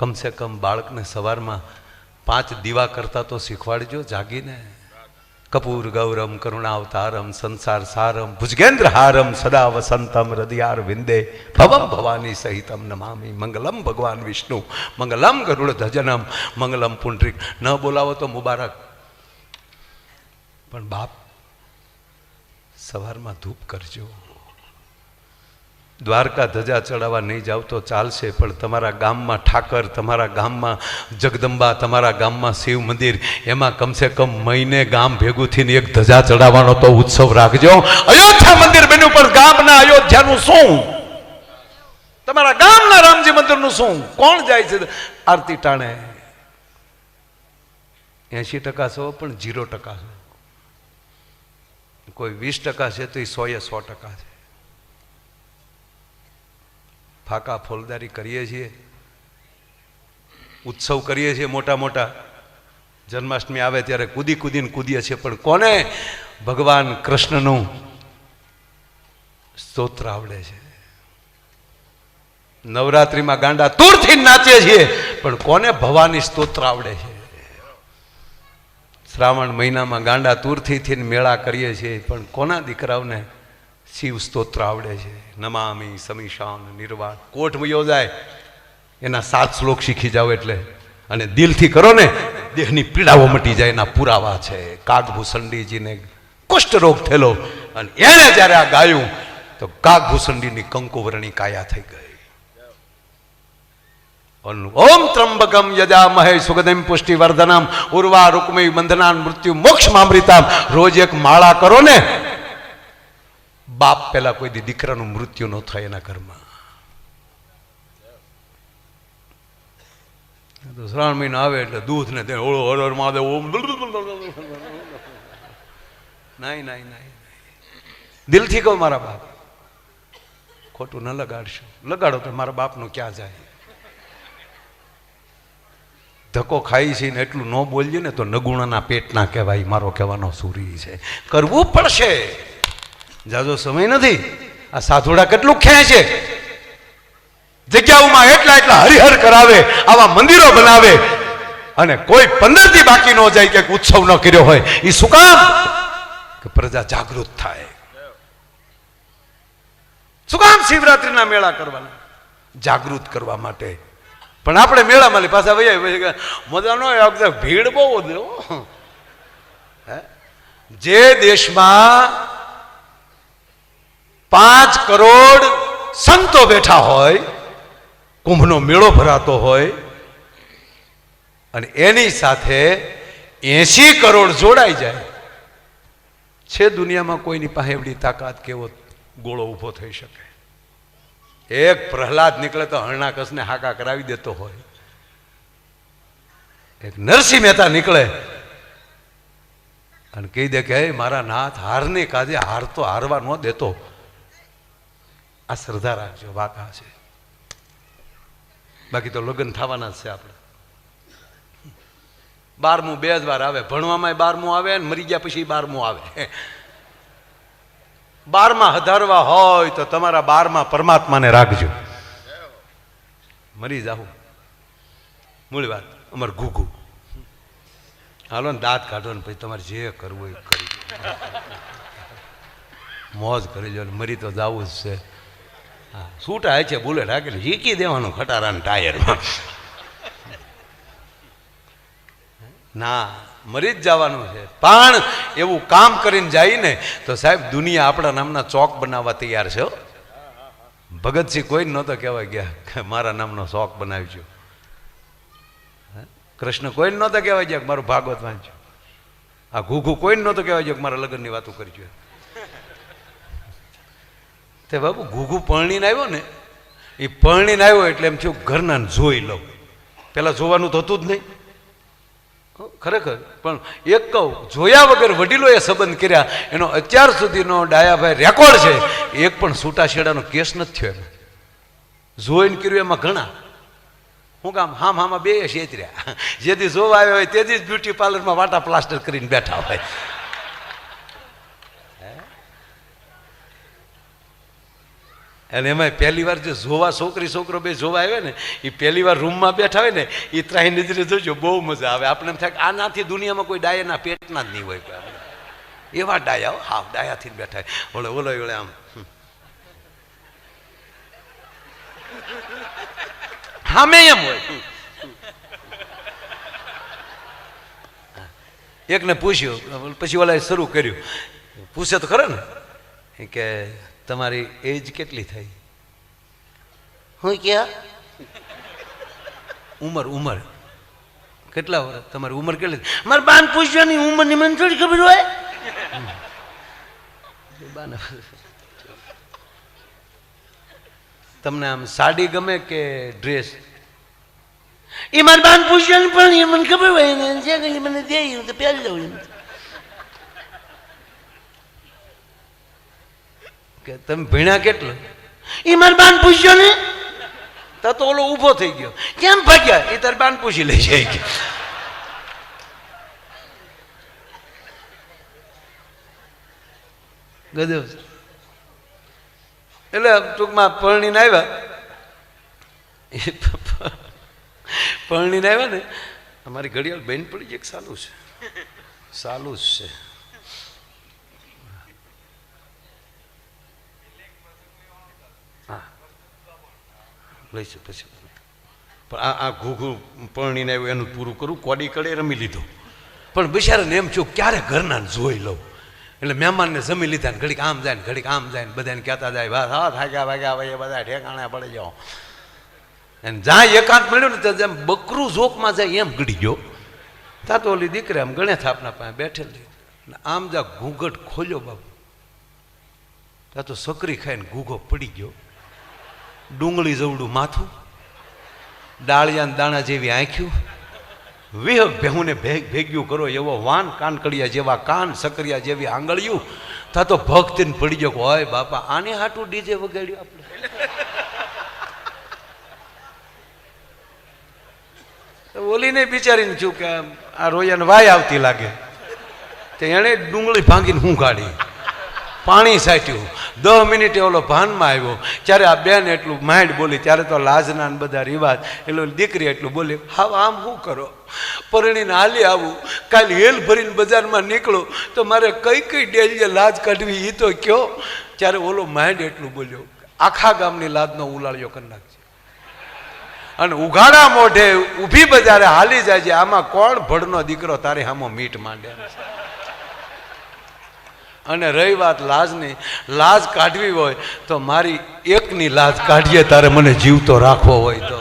કમસે કમ બાળકને સવારમાં પાંચ દીવા કરતા તો શીખવાડજો, જાગીને. કપૂર, ગૌરમ, કરુણાવતારમ, સંસાર સારમ ભુજગેન્દ્ર હારમ સદા વસંતમ, હૃદયાર વિંદે, ભવમ ભવાની સહિતમ નમામી, મંગલમ ભગવાન વિષ્ણુ, મંગલમ ગરુડ ધજનમ, મંગલમ પુંડરીક. ન બોલાવો તો મુબારક. પણ બાપ, સવારમાં ધૂપ કરજો. દ્વારકા ધજા ચડાવવા નહીં જાવ તો ચાલશે, પણ તમારા ગામમાં ઠાકર, તમારા ગામમાં જગદંબા, તમારા ગામમાં શિવ મંદિર, એમાં કમસે કમ મહિને ગામ ભેગું થઈને એક ધજા ચડાવવાનો તો ઉત્સવ રાખજો. અયોધ્યા મંદિર બન્યું, પણ ગામના અયોધ્યાનું શું? તમારા ગામના રામજી મંદિરનું શું? કોણ જાય છે? આરતી ટાણે. એસી ટકા છો પણ જીરો ટકા કોઈ વીસ ટકા છે તો એ સો એ સો ટકા છે. ફાકા ફોલદારી કરીએ છીએ, ઉત્સવ કરીએ છીએ મોટા મોટા. જન્માષ્ટમી આવે ત્યારે કૂદી કૂદીને કૂદીએ છીએ, પણ કોને? ભગવાન કૃષ્ણનું સ્તોત્ર આવડે છે. નવરાત્રિમાં ગાંડા તૂરથી નાચીએ છીએ, પણ કોને ભવાની સ્તોત્ર આવડે છે? શ્રાવણ મહિનામાં ગાંડા તૂરથી મેળા કરીએ છીએ, પણ કોના દીકરાઓને શિવ સ્તોત્ર આવડે છે. નમામી, સમીશાન, નિર્વાણ કોર્ટમાં યોજાય એના સાત શ્લોક શીખી જાઓ એટલે. અને દિલથી કરો ને, દેહની પીડાઓ મટી જાય, એના પુરાવા છે. કાગભૂષણજીને કુષ્ઠરોગ થયેલો અને એને જ્યારે આ ગાયું, તો કાગભૂષણજીની કંકુવરણી કાયા થઈ ગઈ. ઓમ ત્રંબકમ યજામહે પુષ્ટિ પુષ્ટિવર્ધનમ, ઉર્વા રૂકમી બંધનાન મૃત્યુ મોક્ષ મામૃતામ. રોજ એક માળા કરો ને બાપ પેલા કોઈ દીકરાનું મૃત્યુ ન થાય એના ઘરમાં. તો શ્રાવણ મહિનો આવે એટલે દૂધ ને ઓળો હર મહાદેવ, ઓમ નહીં નહીં નહીં દિલથી કહો મારા બાપ, ખોટું ન લગાડશો. લગાડો તો મારા બાપનું ક્યાં જાય? ધક્કો ખાઈ છે ને એટલું ન બોલીએ ને તો નગુણાના પેટના કહેવાય, મારો કહેવાનો સૂરી છે. કરવું પડશે. જાજો સમય નથી. આ સાધુડા કેટલું ખેંચે જગ્યાઓમાં એટલા એટલા હરિહર કરાવે, આવા મંદિરો બનાવે. અને કોઈ પંદરથી બાકી ન જાય કે ઉત્સવ ન કર્યો હોય. એ શું કામ? કે પ્રજા જાગૃત થાય. શું કામ શિવરાત્રિના મેળા કરવાના? જાગૃત કરવા માટે. પણ આપણે મેળામાં માલી પાછા વૈયા મજા ન ભીડ બહુ હે? જે દેશમાં પાંચ કરોડ સંતો બેઠા હોય કુંભનો મેળો ભરાતો હોય અને એની સાથે એસી કરોડ જોડાઈ જાય. છે દુનિયામાં કોઈની પાસે એવડી તાકાત કેવો ગોળો ઊભો થઈ શકે? એક પ્રહલાદ નીકળે તો હરણાકસને હાકા કરાવી દેતો હોય. એક નરસિંહ મહેતા નીકળે અને કહી દે કે "હે, મારા નાથ હારને કાજે હાર તો હારવા ન દેતો. આ શ્રદ્ધા રાખજો આ છે. બાકી તો લગ્ન થવાના જ છે આપણે. બારમું બે જ વાર આવે. ભણવામાં બારમું આવે ને મરી ગયા પછી બારમું આવે. બારમાં હધારવા હોય તો તમારા બારમાં પરમાત્માને રાખજો. મરી જાવ મૂળ વાત, અમાર ઘૂઘુ. હાલો ને દાંત કાઢો ને પછી તમારે જે કરવું એ કરી મોજ કરી લો મરી તો જવું જ છે. હા છૂટા છે, બુલેટ રાખેલી શીખી દેવાનું ખટારાના ટાયરમાં. ના, મરી જ જવાનું છે. પણ એવું કામ કરીને જાય ને તો સાહેબ દુનિયા આપણા નામના ચોક બનાવવા તૈયાર છે ભગતસિંહ કોઈ નહોતો કહેવાય ગયા કે મારા નામનો શોખ બનાવજો. હે? કૃષ્ણ કોઈ જ નહોતો કહેવાય ગયા મારું ભાગવત વાંચ્યું આ ઘૂઘું કોઈ નહોતો કહેવાય ગયો કે મારા લગ્નની વાતો કરજો. તે બાબુ ઘૂઘું પરણીને આવ્યો ને, એ પરણીને આવ્યો એટલે એમ થયું ઘરના જોઈ લઉં. પેલા જોવાનું તો હતું જ નહીં. ખરેખર. પણ એક કહું, જોયા વગર વડીલોએ સંબંધ કર્યા, એનો અત્યાર સુધીનો ડાયાભાઈ રેકોર્ડ છે. એક પણ છૂટાછેડાનો કેસ નથી થયો એમાં. જોઈને કર્યું એમાં ઘણા. હું કામ હામ હામાં બે છેતર્યા જેથી જોવા આવ્યો હોય તેથી જ બ્યુટી પાર્લરમાં વાટા પ્લાસ્ટર કરીને બેઠા હોય. અને એમાં પહેલી વાર જે જોવા છોકરી, છોકરો બે જોવા આવે ને એ પહેલી વાર રૂમમાં બેઠા હોય ને એ ત્રાહી નજરે જોજો, બહુ મજા આવે. આપણે એમ થાય કે આનાથી દુનિયામાં કોઈ ડાયાના પેટના જ નહીં હોય એવા ડાયા હા ડાયાથી બેઠા ઓલો ઓલો, ઓલે આમ. સામે એમ હોય. એકને પૂછ્યું, પછી ઓલાએ શરૂ કર્યું. પૂછે તો ખરો ને, કે તમારી એજ કેટલી થઈ? હું ક્યાં? ઉંમર ઉંમર. કેટલા વર્ષ તમારી ઉંમર કેટલી મારે બાન પૂછવાની ઉંમરની મને થોડી ખબર હોય? બાન તમને આમ સાડી ગમે કે ડ્રેસ એ મારી બાન પૂછવાની પણ એ મને ખબર હોય ને જે મને દે તો પહેરી લઉં કે તમે ભણ્યા કેટલું? એ મારે બાન પૂછ્યો ને? તો તો ઓલો ઊભો થઈ ગયો. કેમ ભાગ્યા? એ તારે બાન પૂછી લે જાય. ગદેવ છે. એટલે ટૂંકમાં પરણીને આવ્યા. એ પરણીને આવ્યા ને અમારી ઘડિયાળ બેન પડી એક સાલું છે? સાલું જ છે. લઈશું પછી. પણ આ આ ઘૂઘું પરણીને આવ્યું એનું પૂરું કરું, કોડી કડે રમી લીધું. પણ બિચારાને એમ છું ક્યારે ઘરના જોઈ લઉં? એટલે મહેમાનને જમી લીધા ને ઘડીક આમ જાય ને ઘડીક આમ જાય ને બધાને કહેતા જાય વાત હા, થાક્યા ભાગ્યા ભાઈ બધા ઠેકાણે પડી જાઓ. અને જ્યાં એકાંત મળ્યો ને જેમ બકરું જોકમાં જાય એમ ગળી ગયો. ત્યાં તો ઓલી દીકરી આમ ગણે થાપના પાસે બેઠેલી આમ જા ઘૂંઘટ ખોલ્યો બાબુ ત્યાં તો સકરી ખાઈને ઘૂઘો પડી ગયો. ડુંગળી જવડું માથું ડાળિયા દાણા જેવી આંખ્યું, વિહ ભેહુને ભેગ ભેગ્યું કરો એવો વાન કાનકડિયા જેવા કાન સકરિયા જેવી આંગળિયું, તા તો ભક્તિને પડી ગયો હોય બાપા, આને હાટું ડીજે વગાડ્યું આપણે? ઓલીને બિચારીને છું કે આ રોયાને વાય આવતી લાગે. તો એણે ડુંગળી ભાંગીને હું કાઢી પાણી સાટ્યું દસ મિનિટે ઓલો ભાનમાં આવ્યો. ત્યારે આ બેન એટલું માઇન્ડ બોલી, ત્યારે તો લાજના બધા રિવાજ. એટલે દીકરી એટલું બોલી હા આમ શું કરો? પરણીને હાલી આવું. કાલે હેલ ભરીને બજારમાં નીકળો. તો મારે કઈ કઈ ડેલીએ લાજ કાઢવી એ તો કયો. ત્યારે ઓલો માઇન્ડ એટલું બોલ્યો, આખા ગામની લાજનો ઉલાળ્યો કરી નાખજે. અને ઉઘાડા મોઢે ઊભી બજારે હાલી જાય છે. આમાં કોણ ભડનો દીકરો? તારે હામો મીટ માંડે. અને રહી વાત લાજની, લાજ કાઢવી હોય તો મારી એકની લાજ કાઢીએ, તારે મને જીવતો રાખવો હોય તો.